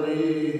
ਕਰੇ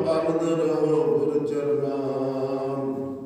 ਅਬਦ ਰਹੋ ਗੁਰ ਚਰਨਾਂ।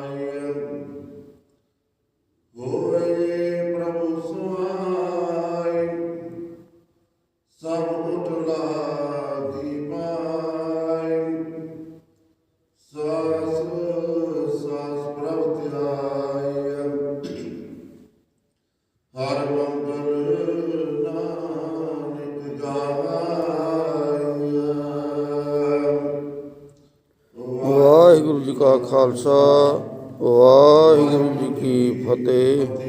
ਹਰ ਵਾਹਿਗੁਰੂ ਜੀ ਕਾ ਖਾਲਸਾ ਵਾਹਿਗੁਰੂ ਜੀ ਕੀ ਫਤਿਹ।